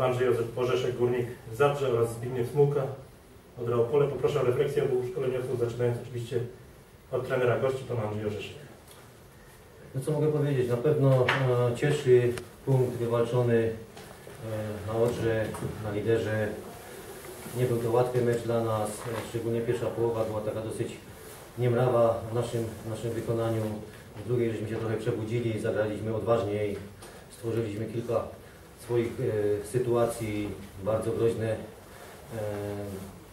Andrzej Orzeszek, Górnik Zabrze oraz Zbigniew Smułka, Odra Opole. Poproszę o refleksję obu szkoleniowców, zaczynając oczywiście od trenera gości, pana Andrzeja Orzeszek. No co mogę powiedzieć? Na pewno e, cieszy punkt wywalczony e, na Odrze, na liderze. Nie był to łatwy mecz dla nas, e, szczególnie pierwsza połowa była taka dosyć niemrawa w naszym, w naszym wykonaniu. W drugiej żeśmy się trochę przebudzili, zagraliśmy odważniej, stworzyliśmy kilka swoich e, sytuacji bardzo groźne. E,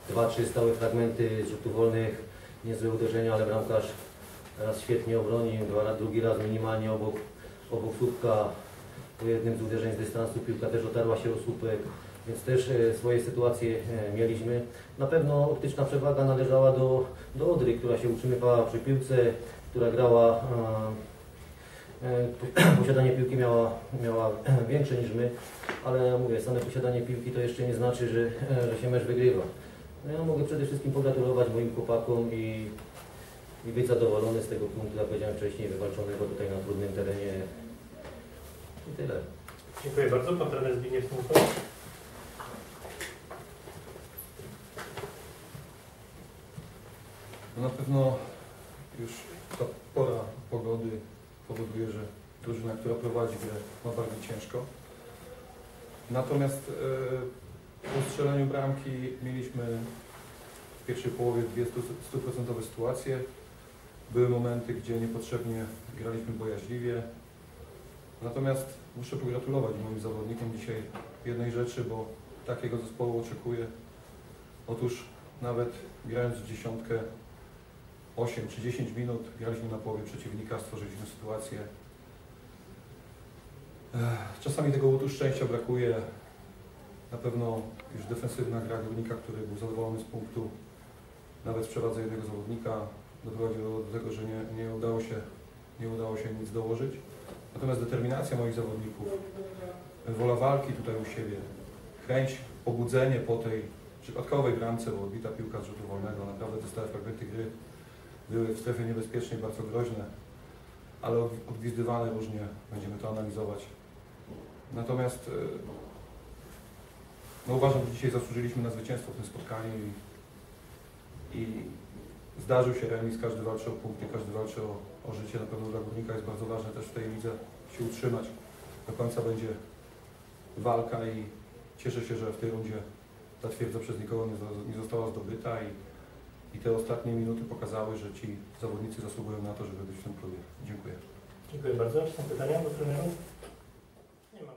dwa, trzy stałe fragmenty rzutów wolnych, niezłe uderzenia, ale bramkarz raz świetnie obronił, dwa, drugi raz minimalnie obok, obok słupka. Po jednym z uderzeń z dystansu piłka też otarła się o słupek, więc też e, swoje sytuacje e, mieliśmy. Na pewno optyczna przewaga należała do, do Odry, która się utrzymywała przy piłce, która grała, e, posiadanie piłki miała, miała większe niż my, ale mówię, same posiadanie piłki to jeszcze nie znaczy, że, e, że się mecz wygrywa. No ja mogę przede wszystkim pogratulować moim chłopakom i, i być zadowolony z tego punktu, jak powiedziałem wcześniej, wywalczonego tutaj na trudnym terenie. I tyle. Dziękuję bardzo. Pan trener Zbigniew Smułka. No na pewno już ta pora pogody powoduje, że drużyna, która prowadzi grę ma bardzo ciężko. Natomiast e, po strzelaniu bramki mieliśmy w pierwszej połowie dwie stu- stuprocentowe sytuacje. Były momenty, gdzie niepotrzebnie graliśmy bojaźliwie. Natomiast muszę pogratulować moim zawodnikom dzisiaj jednej rzeczy, bo takiego zespołu oczekuję. Otóż nawet grając w dziesiątkę 8 czy 10 minut graliśmy na połowie przeciwnika, stworzyliśmy sytuację. Czasami tego łutu szczęścia brakuje. Na pewno już defensywna gra górnika, który był zadowolony z punktu, nawet w przewadze jednego zawodnika, doprowadziło do tego, że nie, nie, udało się, nie udało się nic dołożyć. Natomiast determinacja moich zawodników, wola walki tutaj u siebie, chęć, pobudzenie po tej przypadkowej bramce, bo odbita piłka z rzutu wolnego, naprawdę te stałe fragmenty gry były w strefie niebezpiecznej bardzo groźne, ale od- odgwizdywane różnie, będziemy to analizować. Natomiast e, no uważam, że dzisiaj zasłużyliśmy na zwycięstwo w tym spotkaniu i, i zdarzył się remis, każdy walczy o punkty, każdy walczy o, o życie. Na pewno dla górnika jest bardzo ważne też w tej lidze się utrzymać. Do końca będzie walka i cieszę się, że w tej rundzie ta twierdza przez nikogo nie, nie została zdobyta i i te ostatnie minuty pokazały, że ci zawodnicy zasługują na to, żeby być w tym klubie. Dziękuję. Dziękuję bardzo. Czy są pytania do trenerów? Nie mam.